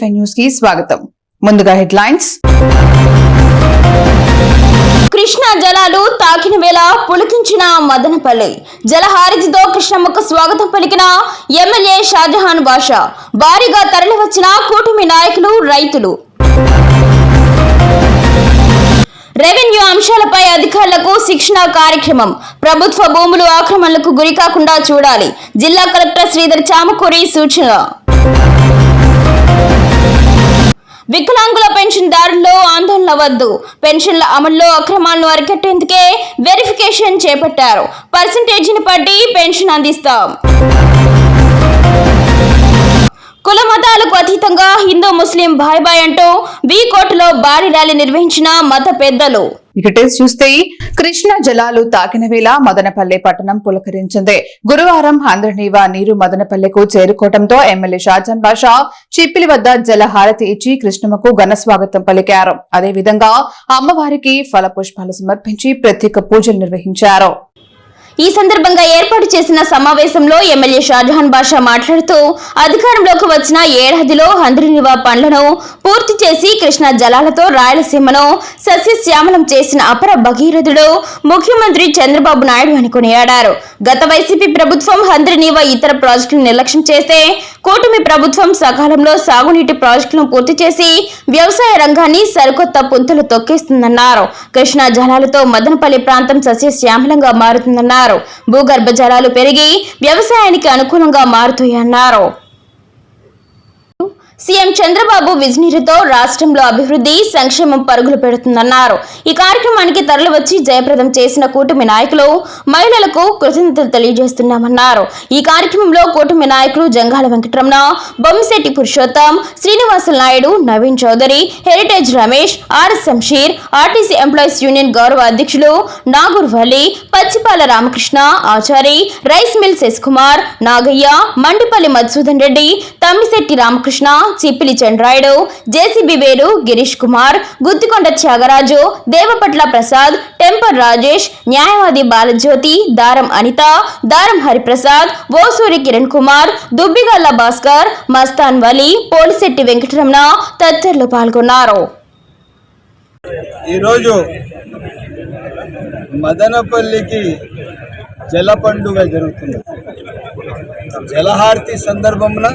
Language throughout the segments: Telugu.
ఫైవ్ న్యూస్కి స్వాగతం. ముందుగా హెడ్లైన్స్. కృష్ణా జలాలు తాకిన వేళ పులికించిన మదనపల్లి. జలహారతితో కృష్ణమ్మకు స్వాగతం పలికిన ఎమ్మెల్యే షాజహాన్ బాషా. భారీగా తరలివచ్చిన కూటమి నాయకులు రైతులు. రెవెన్యూ అంశాలపై అధికారులకు శిక్షణ కార్యక్రమం. ప్రభుత్వ భూములు ఆక్రమణలకు గురికాకుండా చూడాలి. జిల్లా కలెక్టర్ శ్రీధర్ చామకూరి సూచన. వికలాంగుల పెన్షన్దారుల్లో ఆందోళన వద్దు. పెన్షన్ల అమల్లో అక్రమాలను అరికట్టేందుకే వెరిఫికేషన్ చేపట్టారు. పర్సంటేజీని బట్టి పెన్షన్ అందిస్తాం. కుల మతాలకు అతీతంగా హిందూ ముస్లిం బాయ్ బాయ్ అంటూ వి కోర్టులో భారీ ర్యాలీ నిర్వహించిన మత పెద్దలు. ఇకటే చూస్తే కృష్ణా జలాలు తాకిన వేళ మదనపల్లె పట్టణం పులకరించింది. గురువారం ఆంధ్రనీవా నీరు మదనపల్లెకు చేరుకోవడంతో ఎమ్మెల్యే షాజాన్ బాషా చిప్పిలి వద్ద జలహారతి ఇచ్చి కృష్ణమ్మకు ఘన స్వాగతం పలికారు. అదేవిధంగా అమ్మవారికి ఫలపుష్పాలు సమర్పించి ప్రత్యేక పూజలు నిర్వహించారు. ఈ సందర్భంగా ఏర్పాటు చేసిన సమావేశంలో ఎమ్మెల్యే షాజహాన్ బాషా మాట్లాడుతూ అధికారంలోకి వచ్చిన ఏడాదిలో హంద్రినివా పండ్లను పూర్తి చేసి కృష్ణా జలాలతో రాయలసీమను సస్యశ్యామలం చేసిన అపర భగీరథుడు ముఖ్యమంత్రి చంద్రబాబు నాయుడు అని కొనియాడారు. గత వైసీపీ ప్రభుత్వం హంద్రినివా ఇతర ప్రాజెక్టులను నిర్లక్ష్యం చేస్తే కూటమి ప్రభుత్వం సకాలంలో సాగునీటి ప్రాజెక్టులను పూర్తి చేసి వ్యవసాయ రంగాన్ని సరికొత్త పుంతలు తొక్కేస్తుందన్నారు. కృష్ణా జలాలతో మదనపల్లి ప్రాంతం సస్యశ్యామలంగా మారుతుందన్నారు. భూగర్భ జలాలు పెరిగి వ్యవసాయానికి అనుకూలంగా మారుతాయన్నారు. సీఎం చంద్రబాబు విజనీరుతో రాష్ట్రంలో అభివృద్ధి సంక్షేమం పరుగులు పెడుతుందన్నారు. ఈ కార్యక్రమానికి తరలివచ్చి జయప్రదం చేసిన కూటమి నాయకులు మహిళలకు కృతజ్ఞతలు తెలియజేస్తున్నామన్నారు. ఈ కార్యక్రమంలో కూటమి నాయకులు జంగాల వెంకటరమణ బొమ్మిశెట్టి పురుషోత్తం శ్రీనివాసుల Naidu Naveen Chowdary heritage Ramesh R Shamsheer RTC employees union గౌరవ అధ్యక్షులు Nagur Vali Pachipala Ramakrishna Achari rice mill Sasikumar Nagaiah Mandipalli Madhusudan Reddy Tammisetty Ramakrishna Chippili Chandrayudu JCB Velu Girish Kumar Guttikonda Thyagaraju Devapatla Prasad temper Rajesh న్యాయవాది బాలజ్యోతి దారం అనిత దారం హరిప్రసాద్ ఓసూరి కిరణ్ కుమార్ దుబ్బిగల్ల భాస్కర్ మస్తాన్ వలి పోలిశెట్టి వెంకటరమణ తదితరులు పాల్గొన్నారు. ఈరోజు మదనపల్లికి జల పండుగ జరుగుతుంది. జలహారతి సందర్భంలో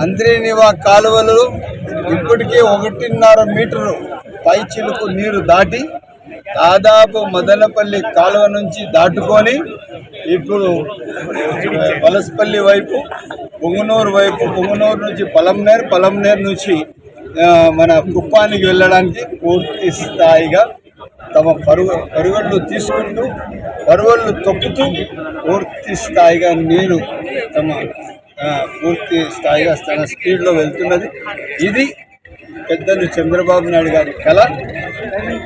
అంద్రేనివా కాలువలు ఇప్పటికే ఒకటిన్నర మీటరు పై చిలుకు నీరు దాటి దాదాపు మదనపల్లి కాలువ నుంచి దాటుకొని ఇప్పుడు వలసపల్లి వైపు పొంగునూరు వైపు పొంగునూరు నుంచి పలంనేర్ పలంనేర్ నుంచి మన కుప్పానికి వెళ్ళడానికి పూర్తి స్థాయిగా తమ పరుగు పరుగళ్ళు తీసుకుంటూ పరుగుళ్ళు తొక్కుతూ పూర్తి స్థాయిగా నీరు తమ పూర్తి స్థాయిగా తన స్పీడ్లో వెళ్తున్నది. ఇది పెద్దలు చంద్రబాబు నాయుడు గారి కళ.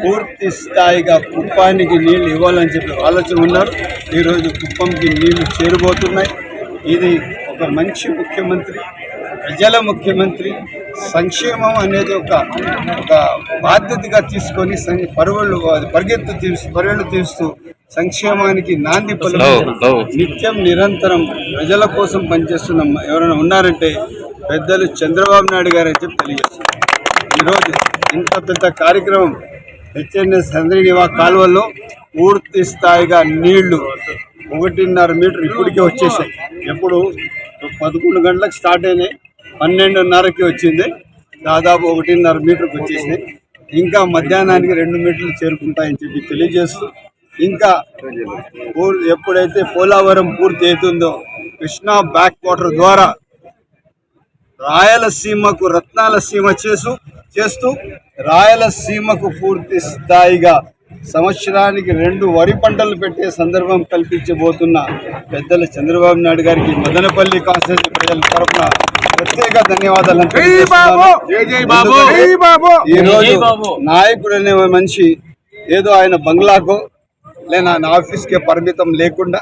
పూర్తి స్థాయిగా కుప్పానికి నీళ్ళు ఇవ్వాలని చెప్పి ఆలోచన ఉన్నారు. ఈరోజు కుప్పంకి నీళ్ళు చేరుబోతున్నాయి. ఇది ఒక మంచి ముఖ్యమంత్రి ప్రజల ముఖ్యమంత్రి సంక్షేమం అనేది ఒక ఒక బాధ్యతగా తీసుకొని పరువులు పరిగెత్తు తీస్తూ పరుగులు తీస్తూ సంక్షేమానికి నాంది పలుకుతూ నిత్యం నిరంతరం ప్రజల కోసం పనిచేస్తున్న ఎవరైనా ఉన్నారంటే పెద్దలు చంద్రబాబు నాయుడు గారు అని చెప్పి తెలియజేస్తున్నారు. ఈరోజు ఇంత పెద్ద కార్యక్రమం హెచ్ఎన్ఎస్ చంద్రనివా కాలువలో పూర్తి స్థాయిగా నీళ్ళు ఒకటిన్నర మీటర్ ఇప్పటికే వచ్చేసాయి. ఎప్పుడు పదకొండు గంటలకు స్టార్ట్ అయినాయి పన్నెండున్నరకి వచ్చింది దాదాపు ఒకటిన్నర మీటర్కి వచ్చేసినాయి. ఇంకా మధ్యాహ్నానికి రెండు మీటర్లు చేరుకుంటాయని చెప్పి తెలియజేస్తూ ఇంకా ఎప్పుడైతే పోలవరం పూర్తి అవుతుందో కృష్ణా బ్యాక్ వాటర్ ద్వారా రాయలసీమకు రత్నాల సీమ చేసు చేస్తూ రాయలసీమకు పూర్తి స్థాయిగా సంవత్సరానికి రెండు వరి పంటలు పెట్టే సందర్భం కల్పించబోతున్న పెద్దల చంద్రబాబు నాయుడు గారికి మదనపల్లి కాన్స్టిట్యూన్సీ ప్రజల తరఫున ప్రత్యేక ధన్యవాదాలు తెలియజేస్తున్నాను. ఎందుకంటే ఈ రోజు నాయకుడు అనే మనిషి ఏదో ఆయన బంగ్లాకో లేదా నా ఆఫీస్కే పరిమితం లేకుండా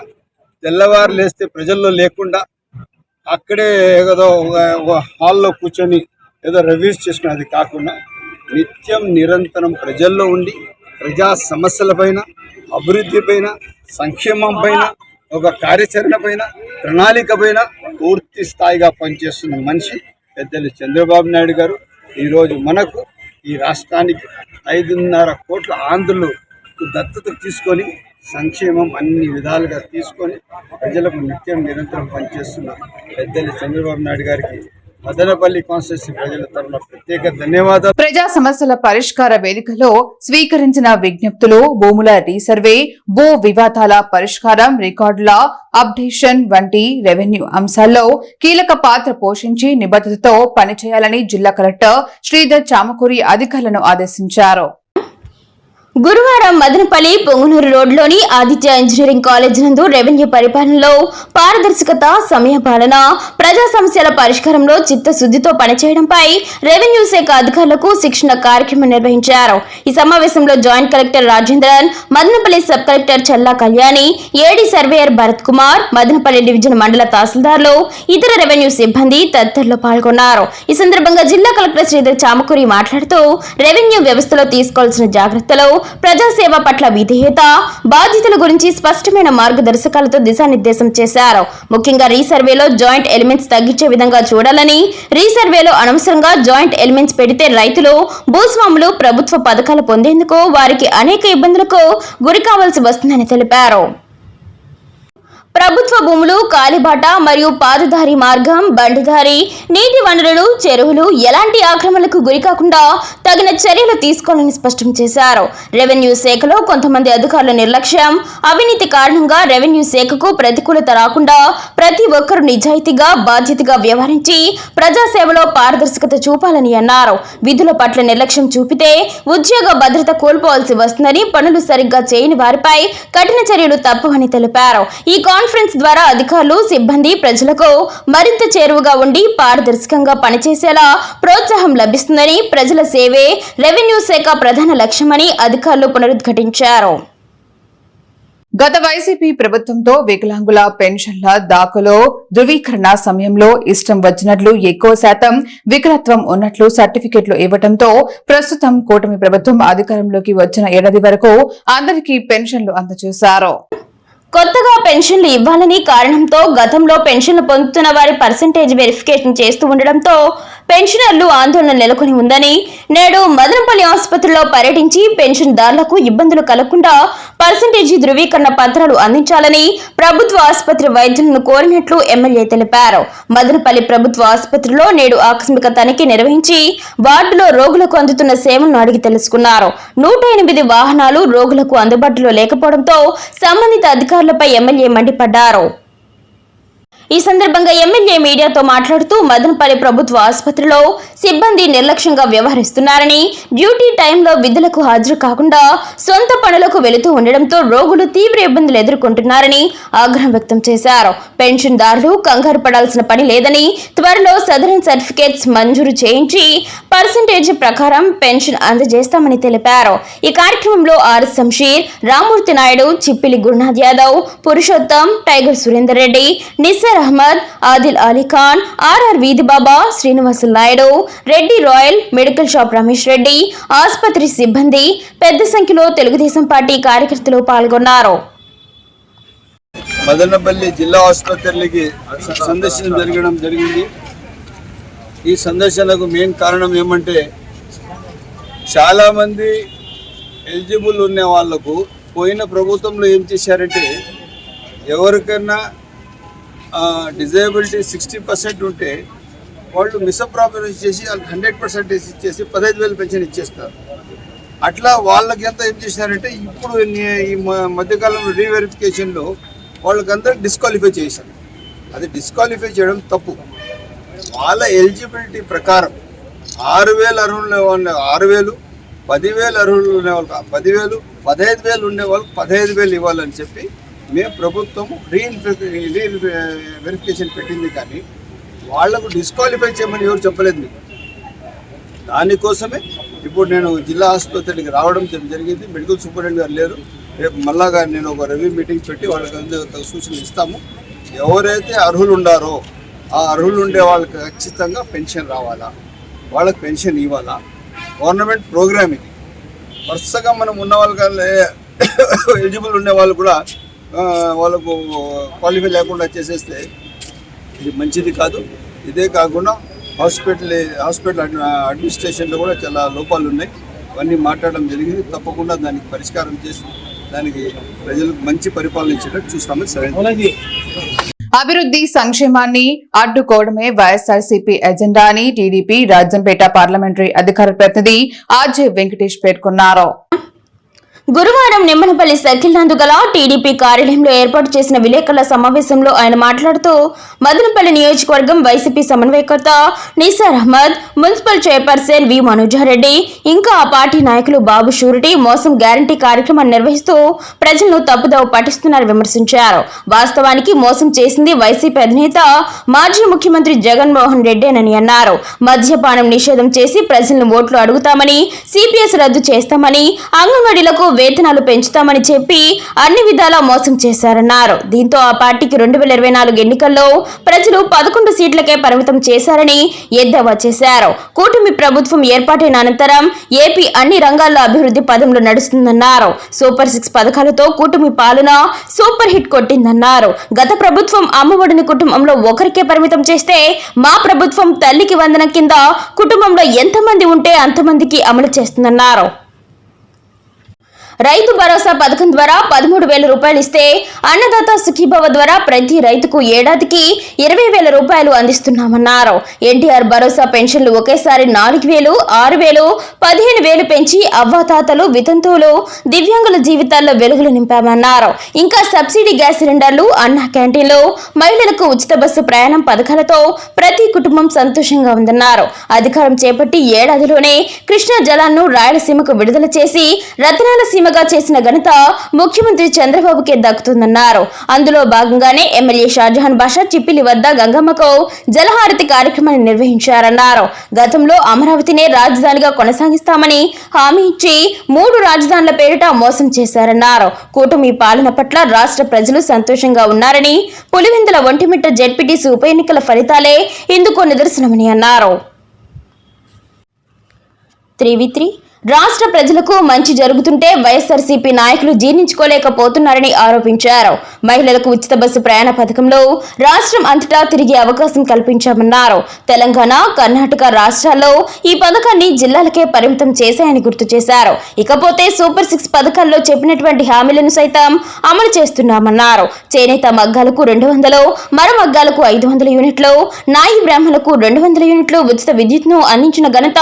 తెల్లవారు లేస్తే ప్రజల్లో లేకుండా అక్కడే ఏదో ఒక- ఒక హాల్లో కూర్చొని ఏదో రివ్యూస్ చేసుకునేది కాకుండా నిత్యం నిరంతరం ప్రజల్లో ఉండి ప్రజా సమస్యల పైన అభివృద్ధి పైన సంక్షేమం పైన ఒక కార్యాచరణ పైన ప్రణాళిక పైన పూర్తి స్థాయిగా పనిచేస్తున్న మనిషి పెద్దలు చంద్రబాబు నాయుడు గారు. ఈరోజు మనకు ఈ రాష్ట్రానికి ఐదున్నర కోట్ల ఆంధ్రులు దత్తత తీసుకొని సంక్షేమం అన్ని విధాలుగా తీసుకొని ప్రజలకు నిత్యం నిరంతరం పనిచేస్తున్న పెద్దలు చంద్రబాబు నాయుడు గారికి మదనపల్లి కాన్స్టిట్యూన్సీ ప్రజల తరఫున ప్రత్యేక ధన్యవాదాలు. ప్రజా సమస్యల పరిష్కార వేదికలో స్వీకరించిన విజ్ఞప్తులు భూముల రీసర్వే భూ వివాదాల పరిష్కారం రికార్డుల అప్డేషన్ వంటి రెవెన్యూ అంశాల్లో కీలక పాత్ర పోషించి నిబద్ధతతో పనిచేయాలని జిల్లా కలెక్టర్ శ్రీధర్ చామకూరి అధికారులను ఆదేశించారు. గురువారం మదనపల్లి పొంగునూరు రోడ్లోని ఆదిత్య ఇంజనీరింగ్ కాలేజ్ నందు రెవెన్యూ పరిపాలనలో పారదర్శకత సమయపాలన ప్రజా సమస్యల పరిష్కారంలో చిత్తశుద్ధితో పనిచేయడంపై రెవెన్యూ శాఖ అధికారులకు శిక్షణ కార్యక్రమం నిర్వహించారు. ఈ సమావేశంలో joint collector Rajendran Madanapalle sub collector Challa Kalyani AD surveyor Bharath Kumar Madanapalle division మండల తహసీల్దార్లు ఇతర రెవెన్యూ సిబ్బంది తదితరులు పాల్గొన్నారు. ఈ సందర్భంగా జిల్లా కలెక్టర్ శ్రీధర్ చామకూరి మాట్లాడుతూ రెవెన్యూ వ్యవస్థలో తీసుకోవాల్సిన జాగ్రత్తలు ప్రజాసేవ పట్ల విధేయత బాధ్యతల గురించి స్పష్టమైన మార్గదర్శకాలతో దిశానిర్దేశం చేశారు. ముఖ్యంగా రీసర్వేలో జాయింట్ ఎలిమెంట్స్ తగ్గించే విధంగా చూడాలని రీసర్వేలో అనవసరంగా జాయింట్ ఎలిమెంట్స్ పెడితే రైతులు భూస్వాములు ప్రభుత్వ పథకాలు పొందేందుకు వారికి అనేక ఇబ్బందులకు గురి కావాల్సి వస్తుందని తెలిపారు. ప్రభుత్వ భూములు కాలిబాట మరియు పాదదారి మార్గం బండిదారి నీటి వనరులు చెరువులు ఎలాంటి ఆక్రమణలకు గురికాకుండా తగిన చర్యలు తీసుకోవాలని స్పష్టం చేశారు. రెవెన్యూ శాఖలో కొంతమంది అధికారుల నిర్లక్ష్యం అవినీతి కారణంగా రెవెన్యూ శాఖకు ప్రతికూలత రాకుండా ప్రతి ఒక్కరూ నిజాయితీగా బాధ్యతగా వ్యవహరించి ప్రజాసేవలో పారదర్శకత చూపాలని అన్నారు. విధుల పట్ల నిర్లక్ష్యం చూపితే ఉద్యోగ భద్రత కోల్పోవాల్సి వస్తుందని పనులు సరిగ్గా చేయని వారిపై కఠిన చర్యలు తప్పవని తెలిపారు. ఈ కాన్ఫరెన్స్ ద్వారా అధికారులు సిబ్బంది ప్రజలకు మరింత చేరువగా ఉండి పారదర్శకంగా పనిచేసేలా ప్రోత్సాహం లభిస్తుందని ప్రజల సేవే రెవెన్యూ శాఖ ప్రధాన లక్ష్యమని అధికారులు పునరుద్ఘాటించారు. గత వైసీపీ ప్రభుత్వంతో వికలాంగుల పెన్షన్ల దాఖలో ధృవీకరణ సమయంలో ఇష్టం వచ్చినట్లు ఎక్కువ శాతం వికలత్వం ఉన్నట్లు సర్టిఫికెట్లు ఇవ్వడంతో ప్రస్తుతం కూటమి ప్రభుత్వం అధికారంలోకి వచ్చిన ఏడాది వరకు అందరికీ పెన్షన్లు అందజేశారు. కొత్తగా పెన్షన్లు ఇవ్వాలని కారణంతో గతంలో పెన్షన్లు పొందుతున్న వారి పర్సంటేజ్ వెరిఫికేషన్ చేస్తూ ఉండడంతో పెన్షనర్లు ఆందోళన నెలకొని ఉందని నేడు మదనపల్లి ఆసుపత్రిలో పర్యటించి పెన్షన్దారులకు ఇబ్బందులు కలగకుండా పర్సంటేజీ ధృవీకరణ పత్రాలు అందించాలని ప్రభుత్వ ఆసుపత్రి వైద్యులను కోరినట్లు ఎమ్మెల్యే తెలిపారు. మదనపల్లి ప్రభుత్వ ఆసుపత్రిలో నేడు ఆకస్మిక తనిఖీ నిర్వహించి వార్డులో రోగులకు అందుతున్న సేవలను అడిగి తెలుసుకున్నారు. నూట ఎనిమిది వాహనాలు రోగులకు అందుబాటులో లేకపోవడంతో సంబంధిత అధికారులపై ఎమ్మెల్యే మండిపడ్డారు. ఈ సందర్భంగా ఎమ్మెల్యే మీడియాతో మాట్లాడుతూ మదనపల్లి ప్రభుత్వ ఆసుపత్రిలో సిబ్బంది నిర్లక్ష్యంగా వ్యవహరిస్తున్నారని డ్యూటీ టైంలో విధులకు హాజరు కాకుండా సొంత పనులకు వెళుతూ ఉండడంతో రోగులు తీవ్ర ఇబ్బందులు ఎదుర్కొంటున్నారని ఆగ్రహం వ్యక్తం చేశారు. పెన్షన్దారులు కంగారు పడాల్సిన పని లేదని త్వరలో సదరన్ సర్టిఫికేట్స్ మంజూరు చేయించి పర్సంటేజ్ ప్రకారం పెన్షన్ అందజేస్తామని తెలిపారు. ఈ కార్యక్రమంలో R Shamsheer Ramamurthy Naidu Chippili Gurunath Yadav Purushottam tiger Surender Reddy Nissar Ahmed Adil Ali Khan RR వీధిబాబా Srinivasa Naidu Reddy royal medical shop Ramesh Reddy ఆసుపత్రి సిబ్బంది పెద్ద సంఖ్యలో తెలుగుదేశం పార్టీ కార్యకర్తలు పాల్గొన్నారు. మదనపల్లి జిల్లా ఆసుపత్రికి సందర్శన జరగడం జరిగింది. ఈ సందర్శనకు మెయిన్ కారణం ఏమంటే చాలామంది ఎలిజిబుల్ ఉన్న వాళ్ళకు పోయిన ప్రభుత్వంలో ఏం చేశారంటే ఎవరికైనా డిజేబిలిటీ సిక్స్టీ పర్సెంట్ ఉంటే వాళ్ళు మిస్అప్రాపరేషన్ చేసి వాళ్ళకి హండ్రెడ్ పర్సెంటేజ్ ఇచ్చేసి పదహైదు వేలు పెన్షన్ ఇచ్చేస్తారు. అట్లా వాళ్ళకి ఎంత ఏం చేసినారంటే ఇప్పుడు ఈ మ- మధ్యకాలంలో రీవెరిఫికేషన్లో వాళ్ళకందరూ డిస్క్వాలిఫై చేశారు. అది డిస్క్వాలిఫై చేయడం తప్పు. వాళ్ళ ఎలిజిబిలిటీ ప్రకారం ఆరు వేలు అర్హులు ఉండే ఆరు వేలు పదివేలు అర్హులు ఉండే వాళ్ళకి పదివేలు పదహైదు వేలు ఉండే వాళ్ళకి పదహైదు వేలు ఇవ్వాలని చెప్పి మేము ప్రభుత్వం రీఇన్ఫి వెరిఫికేషన్ పెట్టింది కానీ వాళ్ళకు డిస్క్వాలిఫై చేయమని ఎవరు చెప్పలేదు. మీకు దానికోసమే ఇప్పుడు నేను జిల్లా ఆసుపత్రికి రావడం జరిగింది. మెడికల్ సూపరింటెండెంట్ గారు లేరు. రేపు మళ్ళాగా నేను ఒక రివ్యూ మీటింగ్ పెట్టి వాళ్ళకి సూచనలు ఇస్తాము. ఎవరైతే అర్హులు ఉండారో ఆ అర్హులు ఉండే వాళ్ళకి ఖచ్చితంగా పెన్షన్ రావాలా? వాళ్ళకి పెన్షన్ ఇవ్వాలా? గవర్నమెంట్ ప్రోగ్రామ్ ఇది వరుసగా మనం ఉన్న వాళ్ళకి ఎలిజిబుల్ ఉండే వాళ్ళు కూడా వాళ్ళకు క్వాలిఫై లేకుండా చేసేస్తే ఇది మంచిది కాదు. ఇదే కాకుండా హాస్పిటల్ హాస్పిటల్ అడ్మి- అడ్మినిస్ట్రేషన్లో కూడా చాలా లోపాలు ఉన్నాయి. అవన్నీ మాట్లాడడం జరిగింది. తప్పకుండా దానికి పరిష్కారం చేసి దానికి ప్రజలకు మంచి పరిపాలన ఇచ్చేటట్టు చూస్తామని సరే అభివృద్ధి సంక్షేమాన్ని అడ్డుకోవడమే వైఎస్ఆర్సీపీ ఎజెండా అని టీడీపీ రాజంపేట పార్లమెంటరీ అధికార ప్రతినిధి ఆర్జే వెంకటేష్ పేర్కొన్నారు. గురువారం నిమ్మనపల్లి సర్కిల్ నందు గల టీడీపీ కార్యాలయంలో ఏర్పాటు చేసిన విలేకరుల సమావేశంలో ఆయన మాట్లాడుతూ మదనపల్లి నియోజకవర్గం వైసీపీ సమన్వయకర్త Nisar Ahmed municipal chairperson V Manojareddy ఇంకా ఆ పార్టీ నాయకులు బాబు షూరిటీ మోసం గ్యారంటీ కార్యక్రమాన్ని నిర్వహిస్తూ ప్రజలను తప్పుదోవ పట్టిస్తున్నారని విమర్శించారు. వాస్తవానికి మోసం చేసింది వైసీపీ అధినేత మాజీ ముఖ్యమంత్రి జగన్మోహన్ రెడ్డి అని అన్నారు. మద్యపానం నిషేధం చేసి ప్రజలను ఓట్లు అడుగుతామని సిపిఎస్ రద్దు చేస్తామని అంగన్వాడీలకు వేతనాలు పెంచుతామని చెప్పి అన్ని విధాలా మోసం చేశారన్నారు. దీంతో ఆ పార్టీకి రెండు వేల ఇరవై నాలుగు ఎన్నికల్లో ప్రజలు పదకొండు సీట్లకే పరిమితం చేశారని ఎద్దేవా చేశారు. కూటమి ప్రభుత్వం ఏర్పాటైన అనంతరం ఏపీ అన్ని రంగాల్లో అభివృద్ధి పదంలో నడుస్తుందన్నారు. సూపర్ సిక్స్ పథకాలతో కూటమి పాలన సూపర్ హిట్ కొట్టిందన్నారు. గత ప్రభుత్వం అమ్మఒడిని కుటుంబంలో ఒకరికే పరిమితం చేస్తే మా ప్రభుత్వం తల్లికి వందన కింద కుటుంబంలో ఎంతమంది ఉంటే అంతమందికి అమలు చేస్తుందన్నారు. రైతు భరోసా పథకం ద్వారా పదమూడు వేల రూపాయలు ఇస్తే అన్నదాత సుఖీభవ ద్వారా ప్రతి రైతుకు ఏడాదికి ఇరవై వేల రూపాయలు అందిస్తున్నామన్నారు. ఎన్టీఆర్ భరోసా పెన్షన్లు ఒకేసారి నాలుగు వేలు ఆరు వేలు పదిహేను వేలు పెంచి అవ్వాతాతలు వితంతువులు దివ్యాంగుల జీవితాల్లో వెలుగులు నింపామన్నారు. ఇంకా సబ్సిడీ గ్యాస్ సిలిండర్లు అన్న క్యాంటీన్లు మహిళలకు ఉచిత బస్సు ప్రయాణం పథకాలతో ప్రతి కుటుంబం సంతోషంగా ఉందన్నారు. అధికారం చేపట్టి ఏడాదిలోనే కృష్ణా జలాలను రాయలసీమకు విడుదల చేసి రత్నాల సీమగా చేసిన ఘనత ముఖ్యమంత్రి చంద్రబాబుకే దక్కుతుందన్నారు. అందులో భాగంగానే ఎమ్మెల్యే షాజహాన్ బాషా చిప్పిలి వద్ద గంగమ్మకు జలహారతి కార్యక్రమాన్ని నిర్వహించారన్నారు. గతంలో అమరావతినే రాజధానిగా కొనసాగిస్తామని హామీ ఇచ్చి మూడు రాజధానుల పేరిట మోసం చేశారన్నారు. కూటమి పాలన పట్ల రాష్ట్ర ప్రజలు సంతోషంగా ఉన్నారని పులివెందుల ఒంటిమిట్ట జెడ్పీటీసీ ఉప ఎన్నికల ఫలితాలే ఇందుకు నిదర్శనమని అన్నారు. త్రీ త్రీ రాష్ట్ర ప్రజలకు మంచి జరుగుతుంటే వైఎస్ఆర్సీపీ నాయకులు జీర్ణించుకోలేకపోతున్నారని ఆరోపించారు. మహిళలకు ఉచిత బస్సు ప్రయాణ పథకంలో రాష్ట్రం అంతటా తిరిగే అవకాశం కల్పించామన్నారు. తెలంగాణ కర్ణాటక రాష్ట్రాల్లో ఈ పథకాన్ని జిల్లాలకే పరిమితం చేశాయని గుర్తు చేశారు. ఇకపోతే సూపర్ సిక్స్ పథకాల్లో చెప్పినటువంటి హామీలను సైతం అమలు చేస్తున్నామన్నారు. చేనేత మగ్గాలకు రెండు వందలు మర మగ్గాలకు ఐదు వందల యూనిట్లు నాయి బ్రాహ్మణులకు రెండు వందల యూనిట్లు ఉచిత విద్యుత్ను అందించిన ఘనత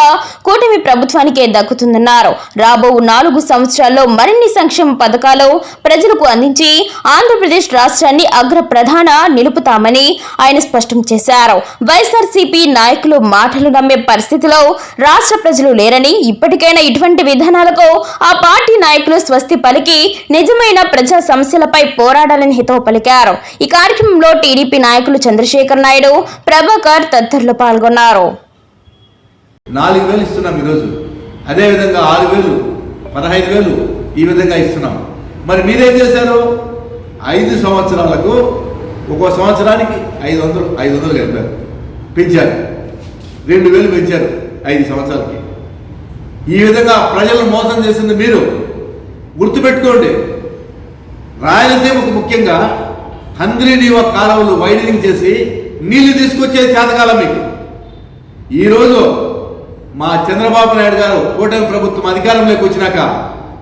కూటమి ప్రభుత్వానికే దక్కుతుంది. చేస్తుందన్నారు. రాబో నాలుగు సంవత్సరాల్లో మరిన్ని సంక్షేమ పథకాలు ప్రజలకు అందించి ఆంధ్రప్రదేశ్ రాష్ట్రాన్ని అగ్ర ప్రధాన నిలుపుతామని ఆయన స్పష్టం చేశారు. వైఎస్ఆర్సీపీ నాయకులు మాటలు నమ్మే పరిస్థితిలో రాష్ట్ర ప్రజలు లేరని ఇప్పటికైనా ఇటువంటి విధానాలకు ఆ పార్టీ నాయకులు స్వస్తి పలికి నిజమైన ప్రజా సమస్యలపై పోరాడాలని హితవు పలికారు. ఈ కార్యక్రమంలో టీడీపీ నాయకులు చంద్రశేఖర్ నాయుడు ప్రభాకర్ తదితరులు పాల్గొన్నారు. నాలుగు వేలు ఇస్తున్నాం ఈరోజు. అదేవిధంగా ఆరు వేలు పదహైదు వేలు ఈ విధంగా ఇస్తున్నాం. మరి మీరేం చేశారు? ఐదు సంవత్సరాలకు ఒక్కో సంవత్సరానికి ఐదు వందలు ఐదు వందలు కలిపారు పెంచారు. రెండు వేలు పెంచారు ఐదు సంవత్సరాలకి. ఈ విధంగా ప్రజలను మోసం చేసింది మీరు. గుర్తుపెట్టుకోండి. రాయలసీమకు ముఖ్యంగా హంద్రీ నీవ కాలువలు వైడనింగ్ చేసి నీళ్ళు తీసుకొచ్చే చేతకాలం మీకు. ఈరోజు మా చంద్రబాబు నాయుడు గారు కూటమి ప్రభుత్వం అధికారంలోకి వచ్చినాక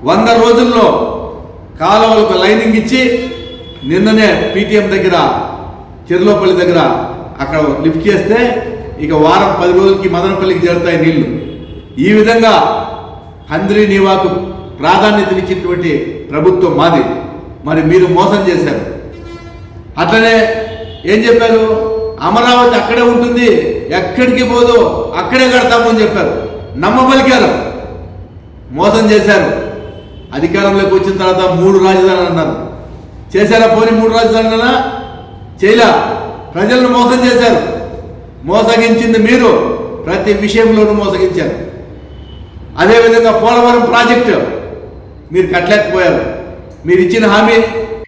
వంద రోజుల్లో కాలువలకు లైనింగ్ ఇచ్చి నిన్ననే పీటీఎం దగ్గర చెర్లోపల్లి దగ్గర అక్కడ లిఫ్ట్ చేస్తే ఇక వారం పది రోజులకి మదనపల్లికి చేరుతాయి నీళ్ళు. ఈ విధంగా హంద్రీ నివాకు ప్రాధాన్యతనిచ్చినటువంటి ప్రభుత్వం మాది. మరి మీరు మోసం చేశారు. అట్లనే ఏం చెప్పారు? అమరావతి అక్కడే ఉంటుంది. ఎక్కడికి పోదు అక్కడే కడతామని చెప్పారు. నమ్మబలికారు. మోసం చేశారు. అధికారంలోకి వచ్చిన తర్వాత మూడు రాజధానులు అన్నారు. చేశారా పోనీ మూడు రాజధానులనా చేయలా. ప్రజలను మోసం చేశారు. మోసగించింది మీరు. ప్రతి విషయంలోనూ మోసగించారు. అదేవిధంగా పోలవరం ప్రాజెక్టు. మీరు కట్టలేకపోయారు. మీరు ఇచ్చిన హామీ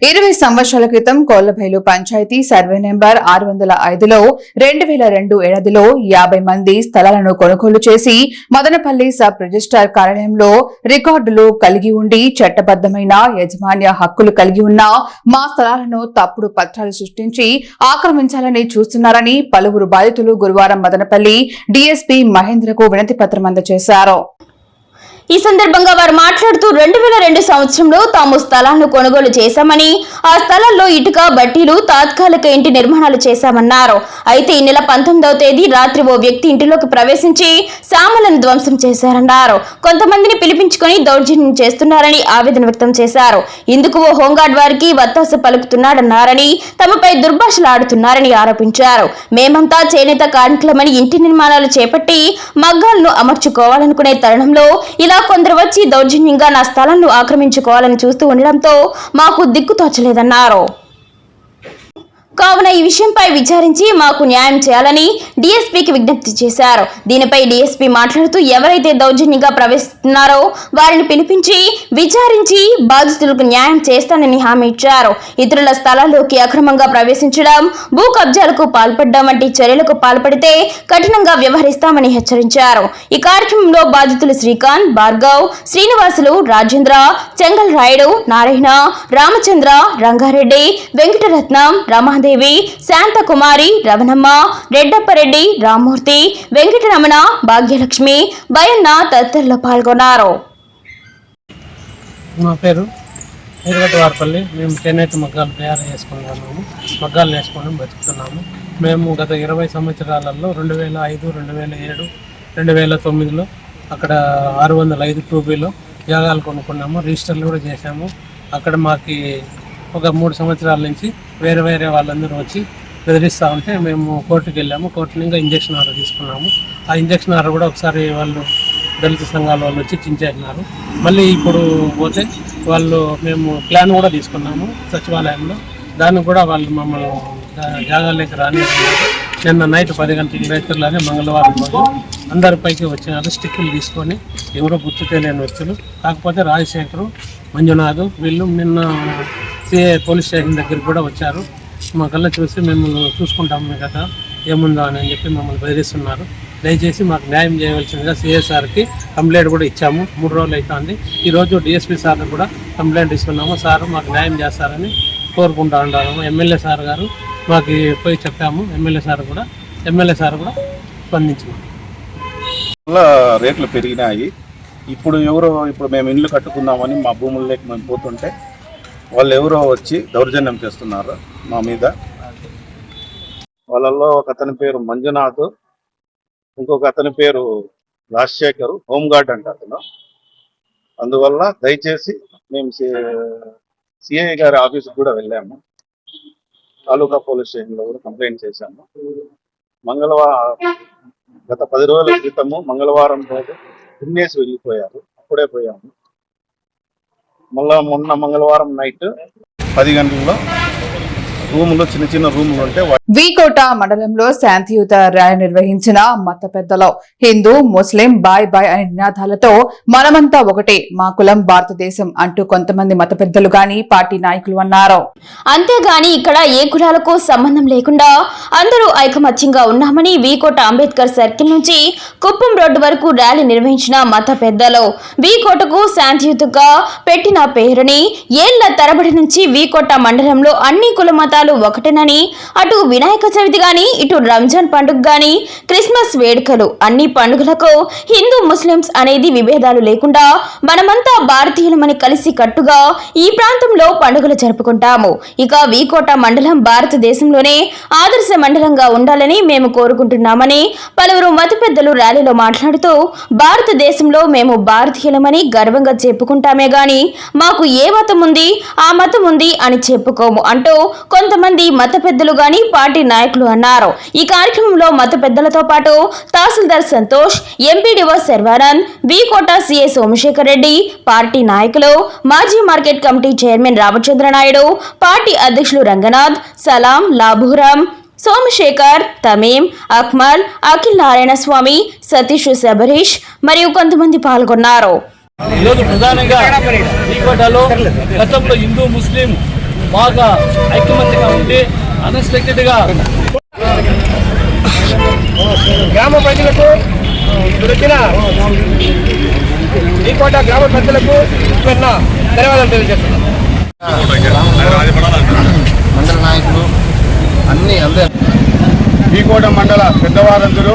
ఇరవై సంవత్సరాల క్రితం కోళ్ళభైలు పంచాయతీ సర్వే నెంబర్ ఆరు వందల ఐదులో రెండు వేల రెండు ఏడాదిలో యాభై మంది స్థలాలను కొనుగోలు చేసి మదనపల్లి సబ్ రిజిస్ట్రార్ కార్యాలయంలో రికార్డులు కలిగి ఉండి చట్టబద్దమైన యజమాన్య హక్కులు కలిగి ఉన్న మా స్థలాలను తప్పుడు పత్రాలు సృష్టించి ఆక్రమించాలని చూస్తున్నారని పలువురు బాధితులు గురువారం మదనపల్లి డీఎస్పీ మహేంద్రకు వినతి పత్రం అందజేశారు. ఈ సందర్భంగా వారు మాట్లాడుతూ రెండు వేల రెండు సంవత్సరంలో తాము స్థలాలను కొనుగోలు చేశామని ఆ స్థలాల్లో ఇటుక బట్టీలు తాత్కాలిక ఇంటి నిర్మాణాలు చేశామన్నారు. అయితే ఈ నెల పంతొమ్మిదవ తేదీ రాత్రి ఓ వ్యక్తి ఇంటిలోకి ప్రవేశించి సామాన్లను ధ్వంసం చేశారన్నారు. కొంతమందిని పిలిపించుకొని దౌర్జన్యం చేస్తున్నారని ఆవేదన వ్యక్తం చేశారు. ఇందుకు ఓ హోంగార్డ్ వారికి వత్తాస పలుకుతున్నాడన్నారని తమపై దుర్భాషలాడుతున్నారని ఆరోపించారు. మేమంతా చేనేత కార్మికులమని ఇంటి నిర్మాణాలు చేపట్టి మగ్గాలను అమర్చుకోవాలనుకునే తరుణంలో ఇలా కొందరు వచ్చి దౌర్జన్యంగా నా స్థలాలను ఆక్రమించుకోవాలని చూస్తూ ఉండడంతో మాకు దిక్కు తోచలేదన్నారు. కావున ఈ విషయంపై విచారించి మాకు న్యాయం చేయాలని డీఎస్పీకి విజ్ఞప్తి చేశారు. దీనిపై డీఎస్పీ మాట్లాడుతూ ఎవరైతే దౌర్జన్యంగా ప్రవేశిస్తున్నారో వారిని పిలిపించి విచారించి బాధితులకు న్యాయం చేస్తానని హామీ ఇచ్చారు. ఇతరుల స్థలాల్లోకి అక్రమంగా ప్రవేశించడం భూ కబ్జాలకు పాల్పడడం వంటి చర్యలకు పాల్పడితే కఠినంగా వ్యవహరిస్తామని హెచ్చరించారు. ఈ కార్యక్రమంలో బాధితులు శ్రీకాంత్ భార్గవ్ శ్రీనివాసులు రాజేంద్ర చెంగల్ రాయుడు నారాయణ రామచంద్ర రంగారెడ్డి వెంకటరత్నం రమాదేవి శాంతకుమారి రవణమ్మ రెడ్డప్పరెడ్డి రామ్మూర్తి వెంకటరమణ భాగ్యలక్ష్మి బయన్న తదితరులు పాల్గొన్నారు. మా పేరు ఎరుగటి వారపల్లి. మేము చేనేత మగ్గాలు తయారు చేసుకున్నాము మగ్గాలు నేర్చుకొని బతుకుతున్నాము. మేము గత ఇరవై సంవత్సరాలలో రెండు వేల ఐదు రెండు వేల ఏడు రెండు వేల తొమ్మిదిలో అక్కడ ఆరు వందల ఐదు టూబీలో జాగాలు కొనుక్కున్నాము. రిజిస్టర్లు కూడా చేశాము. అక్కడ మాకు ఒక మూడు సంవత్సరాల నుంచి వేరే వేరే వాళ్ళందరూ వచ్చి బెదిరిస్తూ ఉంటే మేము కోర్టుకి వెళ్ళాము. కోర్టు ఇంకా ఇంజక్షన్ ఆర్డర్ తీసుకున్నాము. ఆ ఇంజక్షన్ ఆర్డర్ కూడా ఒకసారి వాళ్ళు దళిత సంఘాల వాళ్ళు వచ్చి చించేసినారు మళ్ళీ ఇప్పుడు పోతే వాళ్ళు మేము ప్లాన్ కూడా తీసుకున్నాము సచివాలయంలో. దానికి కూడా వాళ్ళు మమ్మల్ని జా- రాని నిన్న నైట్ పది గంటల రైతుల్లోనే మంగళవారం రోజు అందరి పైకి వచ్చినారు. స్టిక్కులు తీసుకొని ఎవరో గుర్తు తెలియని వ్యక్తులు. కాకపోతే రాజశేఖరు మంజునాథ్ వీళ్ళు నిన్న సిఐ పోలీస్ స్టేషన్ దగ్గరికి కూడా వచ్చారు. మా కళ్ళ చూసి మేము చూసుకుంటాము కదా ఏముందో అని చెప్పి మమ్మల్ని బెదిరిస్తున్నారు. దయచేసి మాకు న్యాయం చేయవలసిందిగా సిఎస్ఆర్కి కంప్లైంట్ కూడా ఇచ్చాము. మూడు రోజులు అవుతుంది ఈరోజు డిఎస్పీ సార్ కూడా కంప్లైంట్ ఇస్తున్నాము. సార్ మాకు న్యాయం చేస్తారని కోరుకుంటా ఉంటాము. ఎమ్మెల్యే సార్ గారు మాకు పోయి చెప్పాము. ఎమ్మెల్యే సార్ కూడా ఎమ్మెల్యే సార్ కూడా స్పందించాము రేట్లు పెరిగినాయి. ఇప్పుడు ఎవరో ఇప్పుడు మేము ఇల్లు కట్టుకుందామని మా భూముల్లోకి మేము పోతుంటే వాళ్ళు ఎవరో వచ్చి దౌర్జన్యం చేస్తున్నారు మా మీద. వాళ్ళల్లో ఒక అతని పేరు మంజునాథ్ ఇంకొక అతని పేరు రాజశేఖర్ హోంగార్డ్ అంట అతను. అందువల్ల దయచేసి మేము సిఐ గారి ఆఫీస్కి కూడా వెళ్ళాము. తాలూకా పోలీస్ స్టేషన్లో కూడా కంప్లైంట్ చేశాము. మంగళవారం గత పది రోజుల క్రితము మంగళవారం రోజు తిన్నేసి వెళ్ళిపోయారు. అప్పుడే పోయాము. మళ్ళా మొన్న మంగళవారం నైట్ పది గంటల్లో రూములు చిన్న చిన్న రూములు ఉంటే వీకోట మండలంలో శాంతియుత ర్యాలీ నిర్వహించిన మత పెద్దలో. హిందూ ముస్లిం బాయ్ బాయ్ అనే నినాదాలతో మనమంతా ఒకటే మా కులం భారతదేశం అంటూ కొంతమంది మత పెద్దలు గాని పార్టీ నాయకులు అన్నారు. అంతేగాని ఇక్కడ ఏ కులాలకు సంబంధం లేకుండా అందరూ ఐకమత్యంగా ఉన్నామని వీకోట అంబేద్కర్ సర్కిల్ నుంచి కుప్పం రోడ్డు వరకు ర్యాలీ నిర్వహించిన మత పెద్దలు. వీకోటకు శాంతియుతగా పెట్టిన పేరుని ఏళ్ళ తరబడి నుంచి వీకోట మండలంలో అన్ని కుల మతాలు ఒకటేనని అటు వినాయక చవితి గాని ఇటు రంజాన్ పండుగ గాని క్రిస్మస్ వేడుకలు అన్ని పండుగలకు హిందూ ముస్లిమ్స్ అనేది విభేదాలు లేకుండా మనమంతా భారతీయులమని కలిసి కట్టుగా ఈ ప్రాంతంలో పండుగలు జరుపుకుంటాము. ఇక వీకోట మండలం భారతదేశంలోనే ఆదర్శ మండలంగా ఉండాలని మేము కోరుకుంటున్నామని పలువురు మత పెద్దలు ర్యాలీలో మాట్లాడుతూ భారతదేశంలో మేము భారతీయులమని గర్వంగా చెప్పుకుంటామే గాని మాకు ఏ మతం ఉంది ఆ మతం ఉంది అని చెప్పుకోము అంటూ కొంత కొంతమంది మత పెద్దలు గాని పార్టీ నాయకులు అన్నారు. ఈ కార్యక్రమంలో మత పెద్దలతో పాటు తహసీల్దార్ Santosh MPDO Sharvanand V Kota CA Somasekhar Reddy party నాయకులు మాజీ market committee chairman Ramachandra Naidu party అధ్యక్షులు రంగనాథ్ సలాం లాభూరామ్ సోమశేఖర్ తమీం అక్మల్ అఖిల్ నారాయణ స్వామి సతీష్ శబరీష్ మరియు కొంతమంది పాల్గొన్నారు. ఈరోజు ప్రధానంగా గతంలో హిందూ ముస్లిం బాగా ఐకమత్యంగా ఉండి అన్ఎక్స్పెక్టెడ్గా గ్రామ ప్రజలకు ఇప్పుడు వచ్చిన నీకోట గ్రామ పెద్దలకు ఇప్పుడున్న ధన్యవాదాలు తెలియజేస్తున్నాను మండల నాయకులు అన్ని అందరూ. బీకోట మండల పెద్దవారందరూ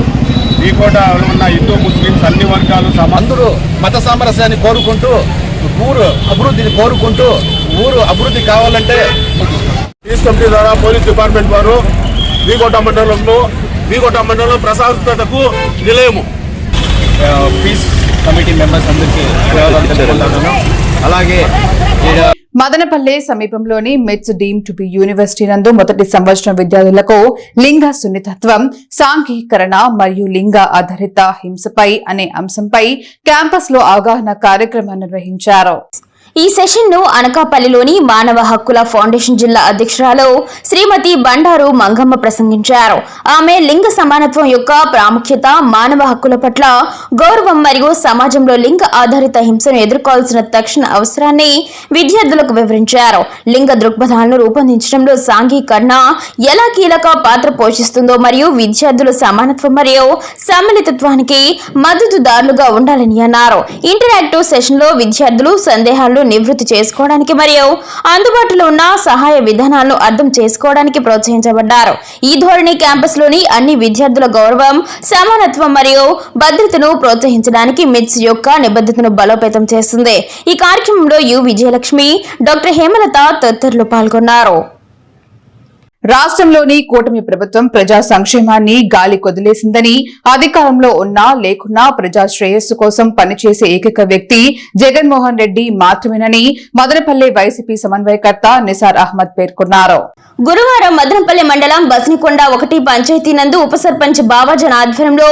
బీకోటలో ఉన్న హిందూ ముస్లిమ్స్ అన్ని వర్గాలు అందరూ మత సామరస్యాన్ని కోరుకుంటూ ఊరు అభివృద్ధిని కోరుకుంటూ ఊరు అభివృద్ధి కావాలంటే పోలీస్ కమిటీ ద్వారా పోలీస్ డిపార్ట్మెంట్ వారు బీకోట మండలంలో బీకోట మండలం ప్రశాంతతకు నిలయము. పీస్ కమిటీ మెంబర్స్ అందరికీ అలాగే మదనపల్లె సమీపంలోని మిట్స్ డీమ్ టు బి యూనివర్సిటీ నందు మొదటి సంవత్సరం విద్యార్థులకు లింగ సున్నితత్వం సాంఘీకరణ మరియు లింగ ఆధారిత హింసపై అనే అంశంపై క్యాంపస్లో అవగాహన కార్యక్రమం నిర్వహించారు. ఈ సెషన్ను అనకాపల్లిలోని మానవ హక్కుల ఫౌండేషన్ జిల్లా అధ్యక్షురాలు శ్రీమతి బండారు మంగమ్మ ప్రసంగించారు. ఆమె లింగ సమానత్వం యొక్క ప్రాముఖ్యత మానవ హక్కుల పట్ల గౌరవం మరియు సమాజంలో లింగ ఆధారిత హింసను ఎదుర్కోవాల్సిన తక్షణ అవసరాన్ని విద్యార్థులకు వివరించారు. లింగ దృక్పథాలను రూపొందించడంలో సాంఘీకరణ ఎలా కీలక పాత్ర పోషిస్తుందో మరియు విద్యార్థుల సమానత్వం మరియు సమ్మిళితత్వానికి మద్దతుదారులుగా ఉండాలని అన్నారు. ఇంటరాక్టివ్ సెషన్లో విద్యార్థులు సందేహాలు నివృత్తి చేసుకోవడానికి మరియు అందుబాటులో ఉన్న సహాయ విధానాలను అర్థం చేసుకోవడానికి ప్రోత్సహించబడ్డారు. ఈ ధోరణి క్యాంపస్లోని అన్ని విద్యార్థుల గౌరవం సమానత్వం మరియు భద్రతను ప్రోత్సహించడానికి మిట్స్ యొక్క నిబద్ధతను బలోపేతం చేస్తుంది. ఈ కార్యక్రమంలో యు విజయలక్ష్మి డాక్టర్ హేమలత తదితరులు పాల్గొన్నారు. రాష్ట్రంలోని కూటమి ప్రభుత్వం ప్రజా సంక్షేమాన్ని గాలి కొదిలేసిందని అధికారంలో ఉన్నా లేకున్నా ప్రజా శ్రేయస్సు కోసం పనిచేసే ఏకైక వ్యక్తి జగన్మోహన్ రెడ్డి మాత్రమేనని మదనపల్లె వైసీపీ సమన్వయకర్త నిసార్ అహ్మద్ పేర్కొన్నారు. గురువారం మదనపల్లి మండలం బస్నికొండ ఒకటి పంచాయతీ నందు ఉప సర్పంచ్ బాబాజన్ ఆధ్వర్యంలో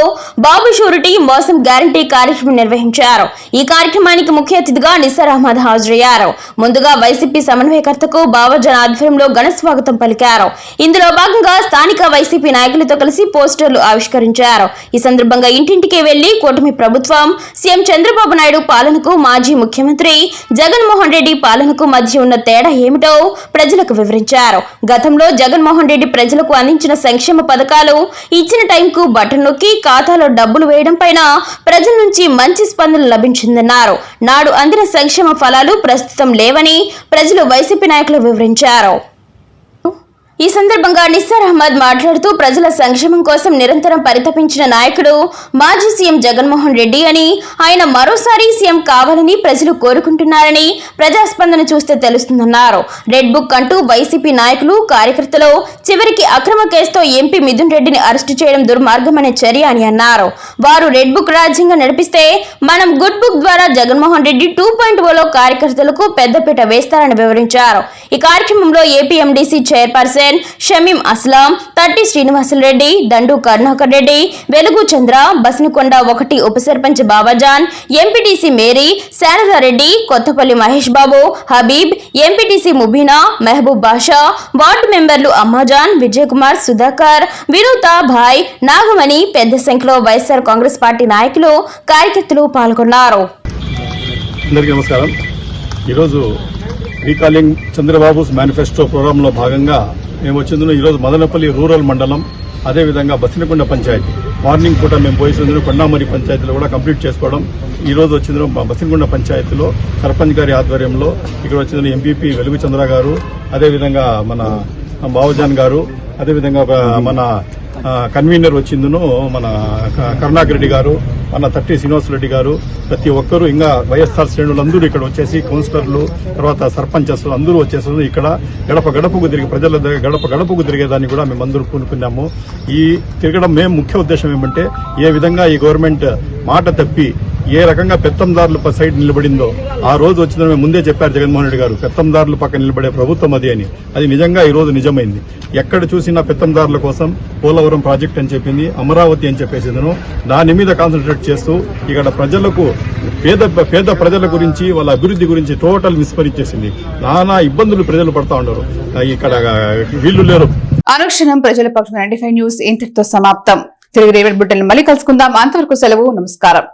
బాబు షూరిటీ మోసం గ్యారంటీ కార్యక్రమం నిర్వహించారు. ఈ కార్యక్రమానికి ముఖ్య అతిథిగా నిసార్ అహ్మద్ హాజరయ్యారు. ముందుగా వైసీపీ సమన్వయకర్తకు బాబాజన్ ఆధ్వర్యంలో ఘన స్వాగతం పలికారు. ఇందులో భాగంగా స్థానిక వైసీపీ నాయకులతో కలిసి పోస్టర్లు ఆవిష్కరించారు. ఈ సందర్భంగా ఇంటింటికి వెళ్ళి కూటమి ప్రభుత్వం సీఎం చంద్రబాబు నాయుడు పాలనకు మాజీ ముఖ్యమంత్రి జగన్మోహన్ రెడ్డి పాలనకు మధ్య ఉన్న తేడా ఏమిటో ప్రజలకు వివరించారు. గతంలో జగన్మోహన్ రెడ్డి ప్రజలకు అందించిన సంక్షేమ పథకాలు ఇచ్చిన టైంకు బటన్ నొక్కి ఖాతాలో డబ్బులు వేయడం పైన ప్రజల నుంచి మంచి స్పందన లభించిందన్నారు. నాడు అందిన సంక్షేమ ఫలాలు ప్రస్తుతం లేవని ప్రజలు వైసీపీ నాయకులు వివరించారు. ఈ సందర్భంగా నిస్సార్ అహ్మద్ మాట్లాడుతూ ప్రజల సంక్షేమం కోసం నిరంతరం పరితపించిన నాయకుడు మాజీ సీఎం జగన్మోహన్ రెడ్డి అని ఆయన మరోసారి సీఎం కావాలని ప్రజలు కోరుకుంటున్నారని ప్రజాస్పందన చూస్తే తెలుస్తుందన్నారు. రెడ్ బుక్ అంటూ వైసీపీ నాయకులు కార్యకర్తలు చివరికి అక్రమ కేసుతో ఎంపీ మిథున్ రెడ్డిని అరెస్టు చేయడం దుర్మార్గమనే చర్య అని అన్నారు. వారు రెడ్ బుక్ రాజ్యంగా నడిపిస్తే మనం గుడ్ బుక్ ద్వారా జగన్మోహన్ రెడ్డి టూ పాయింట్ ఓలో కార్యకర్తలకు పెద్దపీట వేస్తారని వివరించారు. ఈ కార్యక్రమంలో ఏపీఎండీసీ చైర్పర్సన్ షమీం అస్లాం తట్టి శ్రీనివాసులరెడ్డి దండు కరుణాకర్ రెడ్డి వెలుగు చంద్ర బస్నికొండ ఒకటి ఉప sarpanch Babajan MPTC Mary Sharadareddy Kothapalli Mahesh Babu Habib MPTC Mubina Mehboob Basha ward మెంబర్లు అమ్మాజాన్ విజయ్ కుమార్ సుధాకర్ వినూత భాయ్ నాగమణి పెద్ద సంఖ్యలో వైఎస్ఆర్ కాంగ్రెస్ పార్టీ నాయకులు కార్యకర్తలు పాల్గొన్నారు. అందరికీ నమస్కారం. ఈరోజు రీకాలింగ్ చంద్రబాబు మేనిఫెస్టో ప్రోగ్రాంలో భాగంగా మేము వచ్చిందిన ఈరోజు మదనపల్లి రూరల్ మండలం అదేవిధంగా బసినకొండ పంచాయతీ. మార్నింగ్ పూట మేము పోయేసిందులో కొండామరి పంచాయతీలో కూడా కంప్లీట్ చేసుకోవడం. ఈ రోజు వచ్చిందులో బసినకొండ పంచాయతీలో సర్పంచ్ గారి ఆధ్వర్యంలో ఇక్కడ వచ్చిందిన ఎంపీపీ వెలుగు చంద్ర గారు అదేవిధంగా మన బావజాన్ గారు అదేవిధంగా మన కన్వీనర్ వచ్చిందును మన క- కరుణాకర్ రెడ్డి గారు అన్న తట్టి శ్రీనివాసరెడ్డి గారు ప్రతి ఒక్కరూ ఇంకా వైఎస్ఆర్ శ్రేణులందరూ ఇక్కడ వచ్చేసి కౌన్సిలర్లు తర్వాత సర్పంచెస్ అందరూ వచ్చేసి ఇక్కడ గడప గడపకు తిరిగి ప్రజల దగ్గర గడప గడపకు తిరిగేదాన్ని కూడా మేము అందరూ పూనుకున్నాము. ఈ తిరగడం మేము ముఖ్య ఉద్దేశం ఏమంటే ఏ విధంగా ఈ గవర్నమెంట్ మాట తప్పి ఏ రకంగా పెత్తందారుల సైడ్ నిలబడిందో ఆ రోజు వచ్చిందని ముందే చెప్పారు జగన్మోహన్ రెడ్డి గారు. పెత్తందారుల పక్కన నిలబడే ప్రభుత్వం అది అని. అది నిజంగా ఈ రోజు నిజమైంది. ఎక్కడ చూసినా పెత్తందారుల కోసం పోలవరం ప్రాజెక్ట్ అని చెప్పింది అమరావతి అని చెప్పేసిందను. దాని మీద కాన్సన్ట్రేట్ చేస్తూ ఇక్కడ ప్రజలకు పేద పేద ప్రజల గురించి వాళ్ళ అభివృద్ధి గురించి టోటల్ విస్మరించేసింది. నానా ఇబ్బందులు ప్రజలు పడతా ఉండరు ఇక్కడ వీళ్ళు లేరు. అనుక్షణం ప్రజల పక్షం నైన్టీ న్యూస్ ఇంతటితో సమాప్తం. తిరిగి రేవెడ్ బుట్టెలు మళ్ళీ కలుసుకుందాం. అంతవరకు సెలవు నమస్కారం.